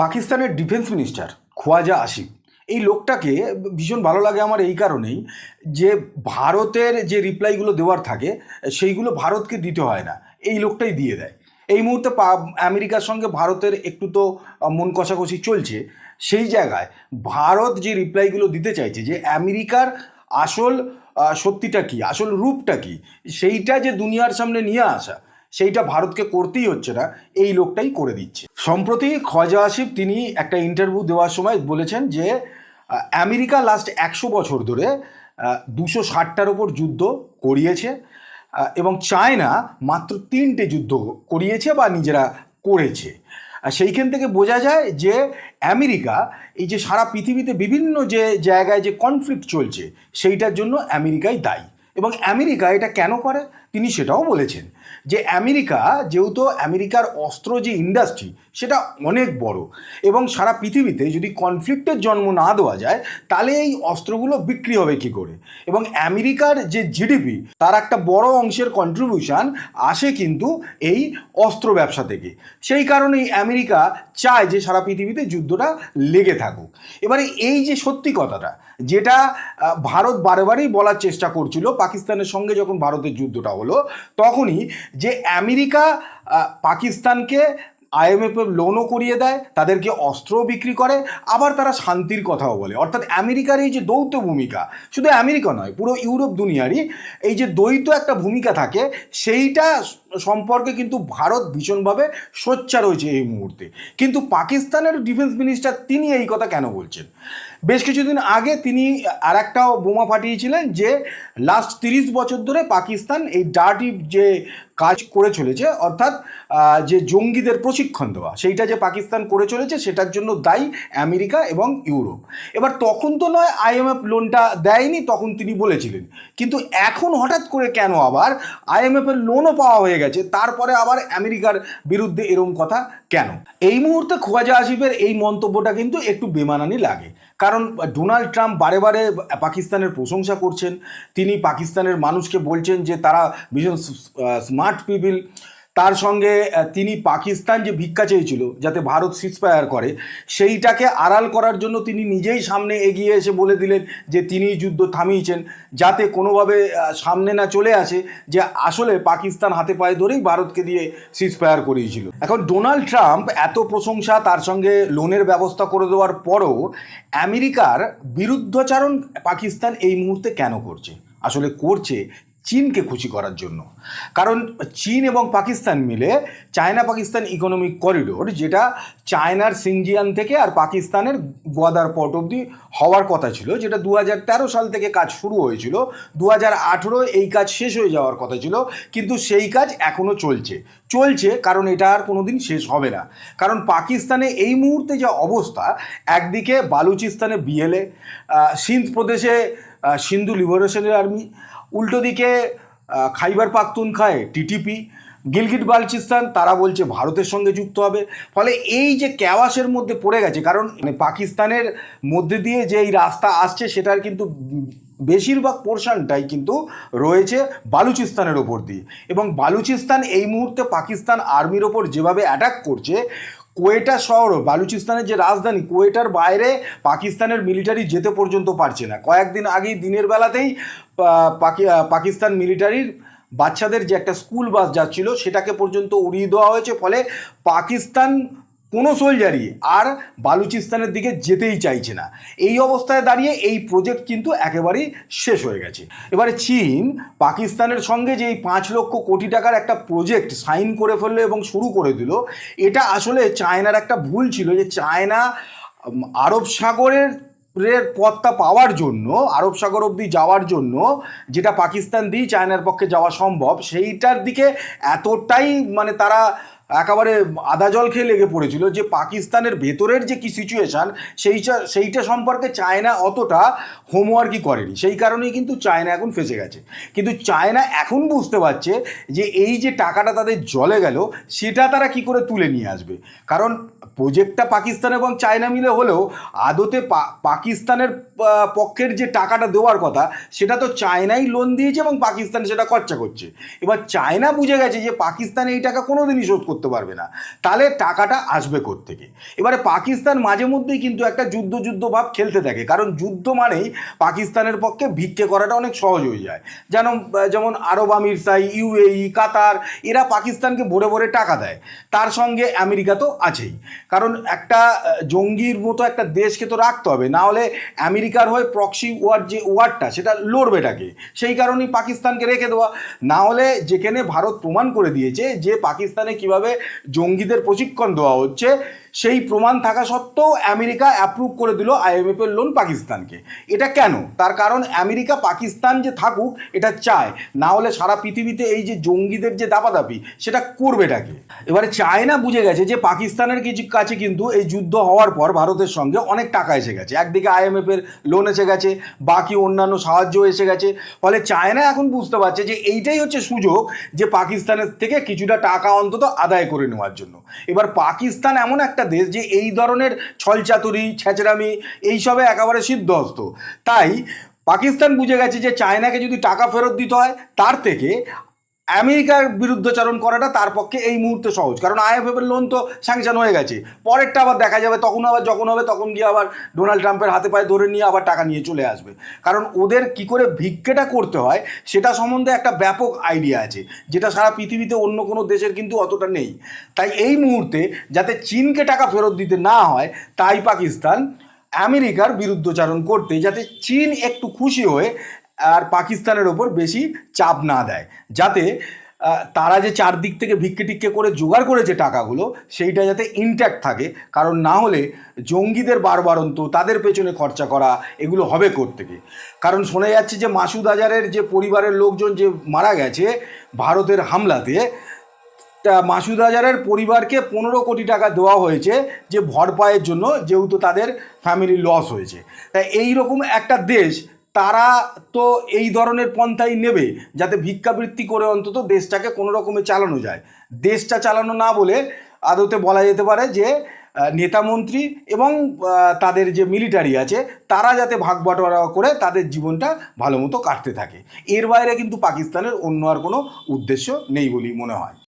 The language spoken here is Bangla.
পাকিস্তানের ডিফেন্স মিনিস্টার খোয়াজা আসিফ এই লোকটাকে ভীষণ ভালো লাগে আমার এই কারণেই যে ভারতের যে রিপ্লাইগুলো দেওয়ার থাকে, সেইগুলো ভারতকে দিতে হয় না। এই লোকটাই দিয়ে দেয়। এই মুহূর্তে আমেরিকার সঙ্গে ভারতের একটু তো মন কষাকষি চলছে। সেই জায়গায় ভারত যে রিপ্লাইগুলো দিতে চাইছে যে আমেরিকার আসল সত্যিটা কি, আসল রূপটা কি, সেইটা যে দুনিয়ার সামনে নিয়ে আসা সেইটা ভারতকে করতেই হচ্ছে না, এই লোকটাই করে দিচ্ছে। সম্প্রতি খজা আসিফ তিনি একটা ইন্টারভিউ দেওয়ার সময় বলেছেন যে আমেরিকা লাস্ট একশো বছর ধরে দুশো ষাটটার ওপর যুদ্ধ করিয়েছে এবং চায়না মাত্র তিনটে যুদ্ধ করিয়েছে বা নিজেরা করেছে। আর সেইখান থেকে বোঝা যায় যে, আমেরিকা এই যে সারা পৃথিবীতে বিভিন্ন যে জায়গায় যে কনফ্লিক্ট চলছে, সেইটার জন্য আমেরিকাই দায়ী। এবং আমেরিকা এটা কেন করে? তিনি সেটাও বলেছেন যে আমেরিকা, যেহেতু আমেরিকার অস্ত্র যে ইন্ডাস্ট্রি সেটা অনেক বড়। এবং সারা পৃথিবীতে যদি কনফ্লিক্টের জন্ম না দেওয়া যায়, তাহলে এই অস্ত্রগুলো বিক্রি হবে কি করে? এবং আমেরিকার যে জিডিপি তার একটা বড় অংশের কন্ট্রিবিউশন আসে কিন্তু এই অস্ত্র ব্যবসা থেকে। সেই কারণেই আমেরিকা চায় যে সারা পৃথিবীতে যুদ্ধটা লেগে থাকুক। এবারে এই যে সত্যি কথাটা, যেটা ভারত বারে বারেই বলার চেষ্টা করছিল, পাকিস্তানের সঙ্গে যখন ভারতের যুদ্ধটা হলো, তখনই যে আমেরিকা পাকিস্তানকে আইএমএফ লোনও করিয়ে দেয়, তাদেরকে অস্ত্রও বিক্রি করে, আবার তারা শান্তির কথাও বলে। অর্থাৎ আমেরিকার এই যে দৌত্য ভূমিকা, শুধু আমেরিকা নয়, পুরো ইউরোপ দুনিয়ারই এই যে দ্বৈত একটা ভূমিকা থাকে, সেইটা সম্পর্কে কিন্তু ভারত ভীষণভাবে সোচ্চার হয়েছে এই মুহূর্তে। কিন্তু পাকিস্তানের ডিফেন্স মিনিস্টার তিনি এই কথা কেন বলছেন? বেশ কিছুদিন আগে তিনি আর একটা বোমা ফাটিয়েছিলেন যে লাস্ট তিরিশ বছর ধরে পাকিস্তান এই ডার্টি যে কাজ করে চলেছে, অর্থাৎ যে জঙ্গিদের প্রশিক্ষণ দেওয়া, সেইটা যে পাকিস্তান করে চলেছে সেটার জন্য দায়ী আমেরিকা এবং ইউরোপ। এবার তখন তো নয় আইএমএফ লোনটা দেয়নি, তখন তিনি বলেছিলেন। কিন্তু এখন হঠাৎ করে কেন আবার আইএমএফের লোনও পাওয়া হয়ে গেছে, তারপরে আবার আমেরিকার বিরুদ্ধে এরকম কথা কেন? এই মুহূর্তে খোয়াজা আসিফের এই মন্তব্যটা কিন্তু একটু বেমানানি লাগে। কারণ ডোনাল্ড ট্রাম্প বারে বারে পাকিস্তানের প্রশংসা করছেন। তিনি পাকিস্তানের মানুষকে বলছেন যে তারা ভীষণ স্মার্ট পিপিল তার সঙ্গে তিনি পাকিস্তান যে ভিক্ষা চেয়েছিল যাতে ভারত সিসপায়ার করে, সেইটাকে আড়াল করার জন্য তিনি নিজেই সামনে এগিয়ে এসে বলে দিলেন যে তিনি যুদ্ধ থামিয়েছেন যাতে কোনোভাবে সামনে না চলে আসে যে আসলে পাকিস্তান হাতে পায়ে ধরেই ভারতকে দিয়ে সিসপায়ার করিয়েছিল। এখন ডোনাল্ড ট্রাম্প এত প্রশংসা তার সঙ্গে লোনের ব্যবস্থা করে দেওয়ার পরও আমেরিকার বিরুদ্ধাচারণ পাকিস্তান এই মুহূর্তে কেন করছে? আসলে করছে চীনকে খুশি করার জন্য। কারণ চীন এবং পাকিস্তান মিলে চায়না পাকিস্তান ইকোনমিক করিডোর যেটা চায়নার সিনজিয়ান থেকে আর পাকিস্তানের গোয়াদার পর্ট অব্দি হওয়ার কথা ছিল, যেটা দু হাজার তেরো সাল থেকে কাজ শুরু হয়েছিল দু হাজার আঠেরো এই কাজ শেষ হয়ে যাওয়ার কথা ছিল, কিন্তু সেই কাজ এখনও চলছে। চলছে কারণ এটা আর কোনোদিন শেষ হবে না। কারণ পাকিস্তানে এই মুহূর্তে যা অবস্থা, একদিকে বালুচিস্তানে বিএলএ সিন্ধ প্রদেশে সিন্ধু লিবারেশনের আর্মি উল্টো দিকে খাইবার পাখতুনখায় টিটিপি গিলগিট বালচিস্তান, তারা বলছে ভারতের সঙ্গে যুক্ত হবে। ফলে এই যে ক্যাওয়াসের মধ্যে পড়ে গেছে, কারণ মানে পাকিস্তানের মধ্যে দিয়ে যে এই রাস্তা আসছে, সেটার কিন্তু বেশিরভাগ পোর্শনটাই কিন্তু রয়েছে বালুচিস্তানের ওপর দিয়ে। এবং বালুচিস্তান এই মুহূর্তে পাকিস্তান আর্মির ওপর যেভাবে অ্যাটাক করছে কোয়েটা শহর বালুচিস্তানের যে রাজধানী, কোয়েটার বাইরে পাকিস্তানের মিলিটারি যেতে পর্যন্ত পারছে না। কয়েকদিন আগেই দিনের বেলাতেই পাকিস্তান মিলিটারির বাচ্চাদের যে একটা স্কুল বাস যাচ্ছিল, সেটাকে পর্যন্ত উড়িয়ে দেওয়া হয়েছে। ফলে পাকিস্তান কোনো সোলজারই আর বালুচিস্তানের দিকে যেতেই চাইছে না। এই অবস্থায় দাঁড়িয়ে এই প্রজেক্ট কিন্তু একেবারেই শেষ হয়ে গেছে। এবারে চীন পাকিস্তানের সঙ্গে যে এই পাঁচ লক্ষ কোটি টাকার একটা প্রজেক্ট সাইন করে ফেলল এবং শুরু করে দিল, এটা আসলে চায়নার একটা ভুল ছিল যে চায়না আরব সাগরের এর পথটা পাওয়ার জন্য, আরব সাগর অবধি যাওয়ার জন্য যেটা পাকিস্তান দিয়ে চায়নার পক্ষে যাওয়া সম্ভব, সেইটার দিকে এতটাই মানে তারা একেবারে আদা জল খেয়ে লেগে পড়েছিল যে পাকিস্তানের ভেতরের যে কি সিচুয়েশান সেইটা সেইটা সম্পর্কে চায়না অতটা হোমওয়ার্কই করেনি। সেই কারণেই কিন্তু চায়না এখন ফেসে গেছে। কিন্তু চায়না এখন বুঝতে পারছে যে এই যে টাকাটা তাদের জলে গেল, সেটা তারা কি করে তুলে নিয়ে আসবে? কারণ প্রজেক্টটা পাকিস্তান এবং চায়না মিলে হলেও আদতে পাকিস্তানের পক্ষের যে টাকাটা দেওয়ার কথা, সেটা তো চায়নাই লোন দিয়েছে এবং পাকিস্তান সেটা খরচা করছে। এবার চায়না বুঝে গেছে যে পাকিস্তান এই টাকা কোনোদিনই শোধ করতে করতে পারবে না। তাহলে টাকাটা আসবে থেকে এবারে পাকিস্তান মাঝে মধ্যেই কিন্তু একটা যুদ্ধ যুদ্ধ ভাব খেলতে থাকে। কারণ যুদ্ধ মানেই পাকিস্তানের পক্ষে ভিক্ষে করাটা অনেক সহজ হয়ে যায়। যেন, যেমন আরব আমিরসাই ইউএই, কাতার, এরা পাকিস্তানকে ভরে ভরে টাকা দেয়। তার সঙ্গে আমেরিকা তো আছেই। কারণ একটা জঙ্গির মতো একটা দেশকে তো রাখতে হবে। না হলে আমেরিকার হয়ে প্রক্সি ওয়ার যে ওয়ারটা, সেটা লড়বেটাকে সেই কারণেই পাকিস্তানকে রেখে দেওয়া। না হলে যেখানে ভারত প্রমাণ করে দিয়েছে যে পাকিস্তানে কীভাবে জঙ্গিদের প্রশিক্ষণ দেওয়া হচ্ছে। সেই প্রমাণ থাকা সত্ত্বেও আমেরিকা অ্যাপ্রুভ করে দিল আইএমএফের লোন পাকিস্তানকে। এটা কেন? তার কারণ আমেরিকা পাকিস্তান যে থাকুক, এটা চায়। না হলে সারা পৃথিবীতে এই যে জঙ্গিদের যে দাপাদাপি, সেটা করবেটাকে এবারে চায়না বুঝে গেছে যে পাকিস্তানের কিছু কাছে কিন্তু এই যুদ্ধ হওয়ার পর ভারতের সঙ্গে অনেক টাকা এসে গেছে। একদিকে আইএমএফের লোন এসে গেছে, বাকি অন্যান্য সাহায্য এসে গেছে। ফলে চায়না এখন বুঝতে পারছে যে এইটাই হচ্ছে সুযোগ যে পাকিস্তানের থেকে কিছুটা টাকা অন্তত আদায় করে নেওয়ার জন্য। এবার পাকিস্তান এমন একটা দেশ যে এই ধরনের ছলচাতুরি, ছেঁচড়ামি, এইসবে একেবারে সিদ্ধস্ত। তাই পাকিস্তান বুঝে গেছে যে চায়নাকে যদি টাকা ফেরত দিতে হয়, তার থেকে আমেরিকার বিরুদ্ধচারণ করাটা তার পক্ষে এই মুহূর্তে সহজ। কারণ আইএফএফ এর লোন তো স্যাংশন হয়ে গেছে। পরেরটা আবার দেখা যাবে, তখন আবার যখন হবে, তখন গিয়ে আবার ডোনাল্ড ট্রাম্পের হাতে পায়ে ধরে নিয়ে আবার টাকা নিয়ে চলে আসবে। কারণ ওদের কি করে ভিক্ষেটা করতে হয়, সেটা সম্বন্ধে একটা ব্যাপক আইডিয়া আছে, যেটা সারা পৃথিবীতে অন্য কোনো দেশের কিন্তু অতটা নেই। তাই এই মুহূর্তে যাতে চীনকে টাকা ফেরত দিতে না হয়, তাই পাকিস্তান আমেরিকার বিরুদ্ধচারণ করতে, যাতে চীন একটু খুশি হয়ে আর পাকিস্তানের ওপর বেশি চাপ না দেয়। যাতে তারা যে চারদিক থেকে ভিক্ষে টিক্ষে করে জোগাড় করেছে টাকাগুলো, সেইটা যাতে ইনট্যাক্ট থাকে। কারণ না হলে জঙ্গিদের বারবারন্ত, তাদের পেছনে খরচা করা, এগুলো হবে থেকে কারণ শোনা যাচ্ছে যে মাসুদ আজারের যে পরিবারের লোকজন যে মারা গেছে ভারতের হামলাতে, তা মাসুদ আজারের পরিবারকে পনেরো কোটি টাকা দেওয়া হয়েছে যে ভরপায়ের জন্য, যেহেতু তাদের ফ্যামিলি লস হয়েছে। তাই এই রকম একটা দেশ তারা তো এই ধরনের পন্থাই নেবে যাতে ভিক্ষাবৃত্তি করে অন্তত দেশটাকে কোনো রকমে চালানো যায়। দেশটা চালানো না বলে আদতে বলা যেতে পারে যে নেতামন্ত্রী এবং তাদের যে মিলিটারি আছে, তারা যাতে ভাগ বাটোয়ারা করে তাদের জীবনটা ভালো মতো কাটতে থাকে। এর বাইরে কিন্তু পাকিস্তানের অন্য আর কোনো উদ্দেশ্য নেই বলেই মনে হয়।